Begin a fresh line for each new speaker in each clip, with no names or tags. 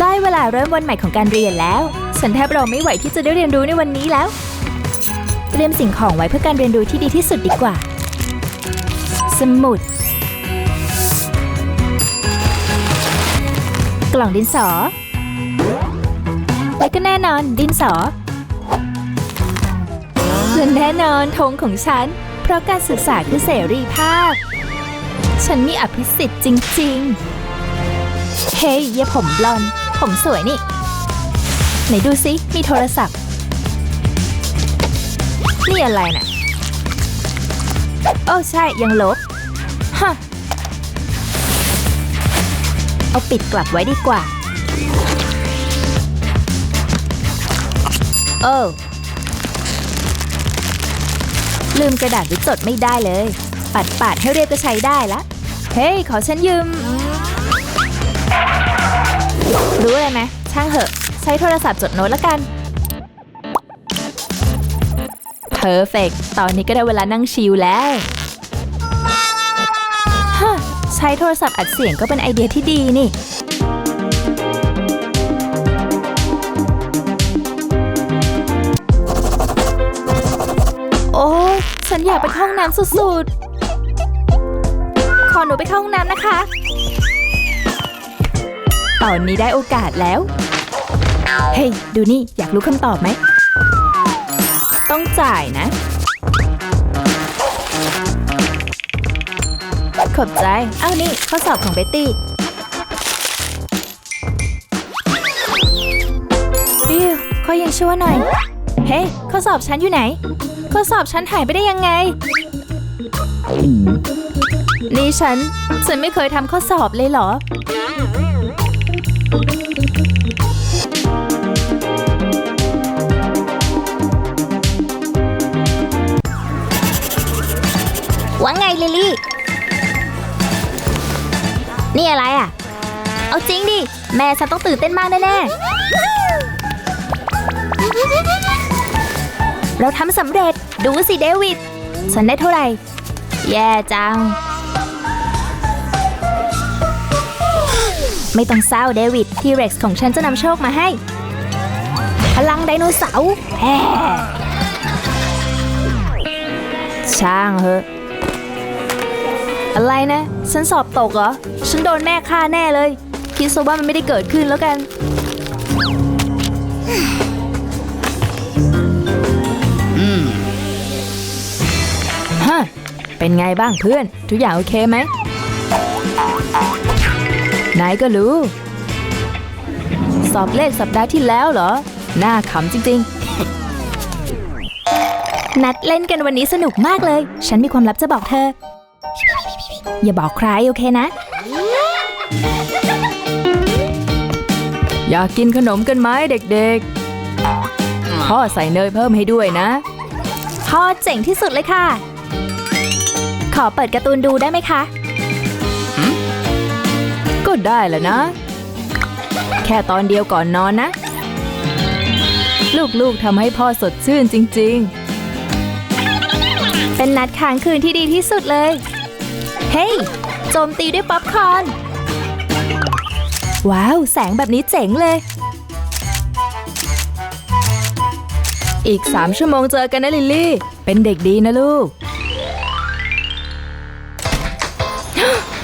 ได้เวลาเริ่มวันใหม่ของการเรียนแล้ว ฉันแทบรอไม่ไหวที่จะได้เรียนรู้ในวันนี้แล้ว เตรียมสิ่งของไว้เพื่อการเรียนรู้ที่ดีที่สุดดีกว่า สมุด กล่องดินสอ และก็แน่นอนดินสอและแน่นอนธงของฉัน เพราะการศึกษาคือเสรีภาพ ฉันมีอภิสิทธิ์จริง ๆ เฮ้ยเย่าผมบลอน ผมสวยนี่ ไหนดูซิ มีโทรศัพท์ นี่อะไรน่ะ โอ้ใช่ยังลบ ฮะ เอาปิดกลับไว้ดีกว่า โอ้ลืมกระดาษว้จดไม่ได้เลย ปัดปาดๆให้เรียบก็ใช้ได้ละ เฮ้ย ขอฉันยืม รู้เลยไหมช่างเหอะ ใช้โทรศัพท์จดโน้ตละกัน เพอร์เฟกตอนนี้ก็ได้เวลานั่งชิลแล้วฮะใช้โทรศัพท์อัดเสียงก็เป็นไอเดียที่ดีนี่โอ้ฉันอยากไปห้องน้ำสุดๆ ขอหนูไปเข้าห้องน้ำนะคะ ตอนนี้ได้โอกาสแล้ว เฮ้ย ดูนี่ อยากรู้คำตอบไหม ต้องจ่ายนะ ขอบใจ เอ้านี่ ข้อสอบของเบตตี้บิวข้อยังชั่วหน่อย เฮ้ย ข้อสอบฉันอยู่ไหน ข้อสอบฉันหายไปได้ยังไง นี่ฉัน ฉันไม่เคยทำข้อสอบเลยเหรอ ว่าไงลิลลี่ นี่อะไรอะ เอาจริงดิ แม่ฉันต้องตื่นเต้นมากแน่ๆ เราทำสำเร็จ ดูสิเดวิด ฉันได้เท่าไหร่ แย่จัง ไม่ต้องเศร้าเดวิดทีเร็กซ์ของฉันจะนำโชคมาให้ พลังไดโนเสาร์แฮ่ช่างเหอะอะไรนะ ฉันสอบตกเหรอ ฉันโดนแม่ฆ่าแน่เลย คิดซะว่ามันไม่ได้เกิดขึ้นแล้วกัน ฮะ เป็นไงบ้างเพื่อน ทุกอย่างโอเคไหม นายก็รู้ สอบเลขสัปดาห์ที่แล้วเหรอ น่าขำจริงๆ นัดเล่นกันวันนี้สนุกมากเลย ฉันมีความลับจะบอกเธอ อย่าบอกใครโอเคนะ อยากกินขนมกันไหมเด็กๆ พ่อใส่เนยเพิ่มให้ด้วยนะ พ่อเจ๋งที่สุดเลยค่ะ ขอเปิดการ์ตูนดูได้ไหมคะ ก็ได้แหละนะ แค่ตอนเดียวก่อนนอนนะ ลูกๆทำให้พ่อสดชื่นจริง ๆ เป็นนัดค้างคืนที่ดีที่สุดเลย เฮ้ยโจมตีด้วยป๊อปคอร์นว้าว แสงแบบนี้เจ๋งเลย อีกสามชั่วโมงเจอกันนะลิลลี่ เป็นเด็กดีนะลูก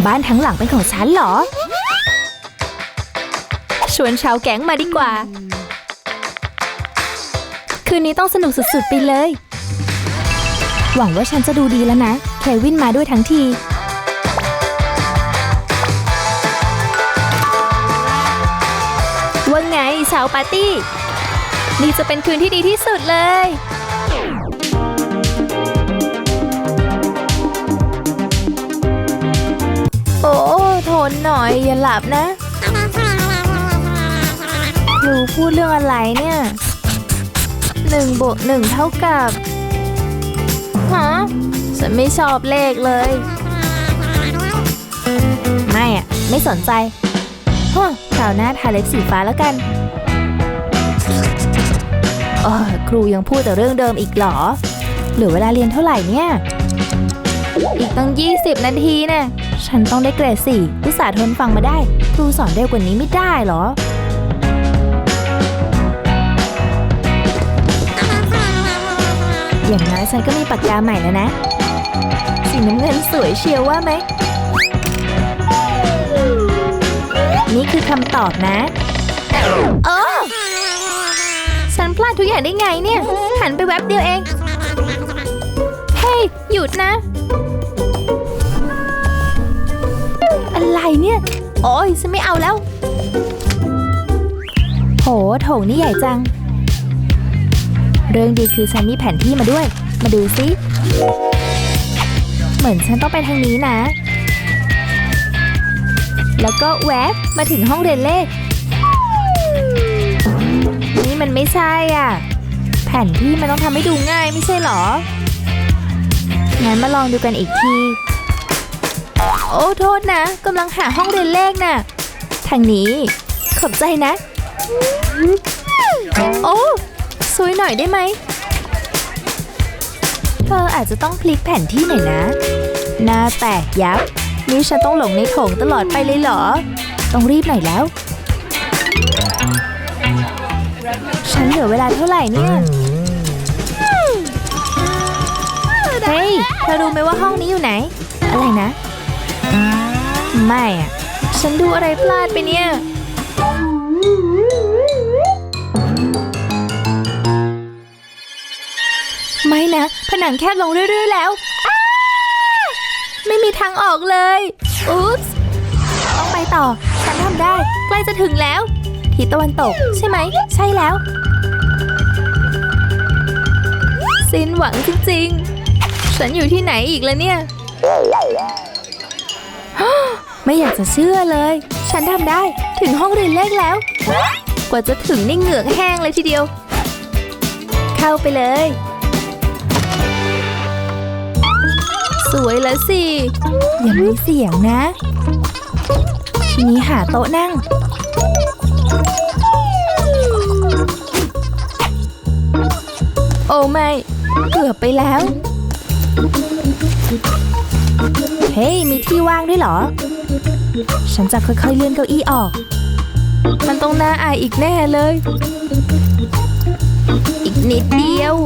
บ้านทั้งหลังเป็นของฉันเหรอ ชวนชาวแก๊งมาดีกว่า คืนนี้ต้องสนุกสุดๆไปเลย หวังว่าฉันจะดูดีแล้วนะ เควินมาด้วยทั้งทีว่าไงสาวปาร์ตี้ นี่จะเป็นคืนที่ดีที่สุดเลย โอ้ทนหน่อยอย่าหลับนะ ครูพูดเรื่องอะไรเนี่ยหนึ่งบวกหนึ่งเท่ากับฮะฉันไม่ชอบเลขเลย ไม่อะไม่สนใจฮะคราวหน้าทาเล็บสีฟ้าแล้วกันเออครูยังพูดแต่เรื่องเดิมอีกเหรอ เหลือเวลาเรียนเท่าไหร่เนี่ย อีกตั้ง 20 นาทีนี่ยฉันต้องได้เกรดสี่อุตส่าห์ทนฟังมาได้ ครูสอนเร็วกว่านี้ไม่ได้เหรอ อย่างน้อยฉันก็มีปากกาใหม่แล้วนะ สีน้ำเงินสวยเชียวว่าไหม นี่คือคำตอบนะโอ้ฉันพลาดทุกอย่างได้ไงเนี่ย หันไปแวบเดียวเอง เฮ้ย หยุดนะ อะไรเนี่ย โอ้ยฉันไม่เอาแล้ว โหโถงนี่ใหญ่จัง เรื่องดีคือฉันมีแผนที่มาด้วย มาดูสิเหมือนฉันต้องไปทางนี้นะ แล้วก็แวบมาถึงห้องเรียนเลข นี่มันไม่ใช่อะ แผนที่มันต้องทำให้ดูง่ายไม่ใช่เหรอ งั้นมาลองดูกันอีกที โอ้โทษนะกำลังหาห้องเรียนเลขน่ะ ทางนี้ ขอบใจนะ ซวยหน่อยได้ไหม เธออาจจะต้องพลิกแผนที่หน่อยนะ หน้าแตกยับ นี่ฉันต้องหลงในโถงตลอดไปเลยเหรอ ต้องรีบหน่อยแล้ว ฉันเหลือเวลาเท่าไหร่เนี่ย เฮ้ย เธอรู้ไหมว่าห้องนี้อยู่ไหน อะไรนะ ไม่อะฉันดูอะไรพลาดไปเนี่ย ไม่นะ ผนังแคบลงเรื่อย ๆ แล้ว ไม่มีทางออกเลย อุ๊ปส์ต้องไปต่อ ฉันทำได้ ใกล้จะถึงแล้ว ทิศตะวันตก ใช่ไหม ใช่แล้ว สิ้นหวังจริง ๆ ฉันอยู่ที่ไหนอีกแล้วเนี่ย ไม่อยากจะเชื่อเลย ฉันทำได้ ถึงห้องเรียนเลขแล้ว กว่าจะถึงนี่เหงือกแห้งเลยทีเดียว เข้าไปเลย สวยแล้วสิ อย่ามีเสียงนะ ทีนี้หาโต๊ะนั่ง โอ้ไม่ เกือบไปแล้ว เฮ้ย มีที่ว่างด้วยเหรอ ฉันจะค่อยๆเลื่อนเก้าอี้ออก มันต้องน่าอายอีกแน่เลย อีกนิดเดียว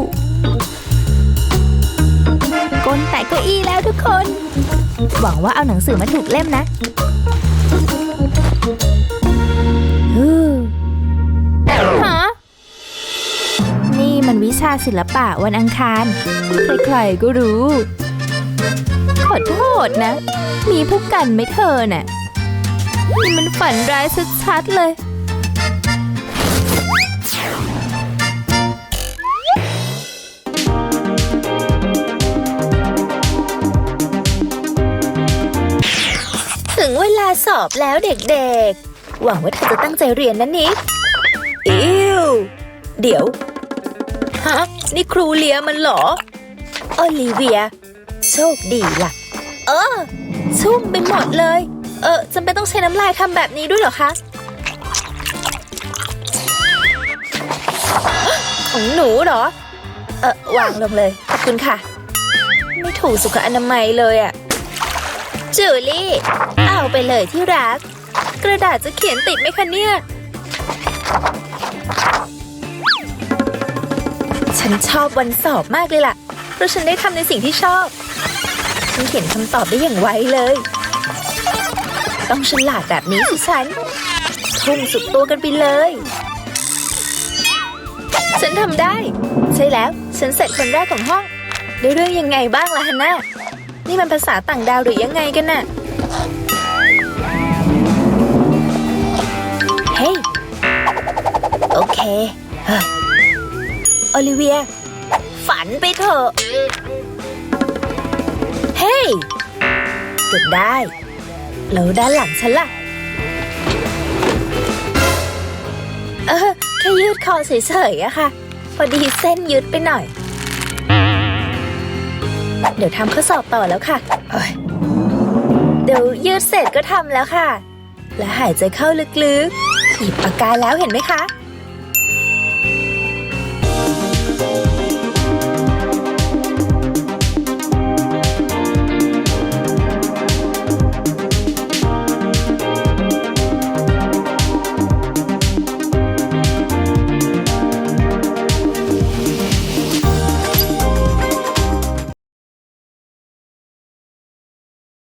ก้นแตะเก้าอี้แล้วทุกคน หวังว่าเอาหนังสือมาถูกเล่มนะฮู้ฮะนี่มันวิชาศิลปะวันอังคาร ใครๆก็รู้ ขอโทษนะ มีผู้กันไหม่เธอน่ะ นี่มันฝันร้ายชัดๆเลย ถึงเวลาสอบแล้วเด็กๆ หวังว่าเธอจะตั้งใจเรียนนะนิกอิวเดี๋ยว ฮะ นี่ครูเลียมันเหรอ โอลิเวีย โชคดีล่ะ เออ ชุ่มไปหมดเลย เออจำเป็นต้องใช้น้ำลายทำแบบนี้ด้วยเหรอคะของหนูเหรอ เออวางลงเลย ขอบคุณค่ะ ไม่ถูกสุขอนามัยเลยอะ จูลี่ เอาไปเลยที่รัก กระดาษจะเขียนติดไหมคะเนี่ย ฉันชอบวันสอบมากเลยล่ะ เพราะฉันได้ทำในสิ่งที่ชอบ ฉันเขียนคำตอบได้อย่างไวเลย ต้องฉลาดแบบนี้สิฉัน ทุ่มสุดตัวกันไปเลย ฉันทำได้ ใช่แล้ว ฉันเสร็จคนแรกของห้อง ได้เรื่องยังไงบ้างล่ะฮันน่า นี่มันภาษาต่างดาวหรือยังไงกันน่ะ เฮ้ย โอเคเฮ้ยโอลิเวีย ฝันไปเถอะ เฮ้ยเกิดได้ แล้วด้านหลังฉันล่ะ เออ แค่ยืดคอเฉยๆอะค่ะ พอดีเส้นยืดไปหน่อย เดี๋ยวทำข้อสอบต่อแล้วค่ะเอ้ยเดี๋ยวยืดเสร็จก็ทำแล้วค่ะ และหายใจเข้าลึกๆหยิบปากกาแล้วเห็นไหมคะ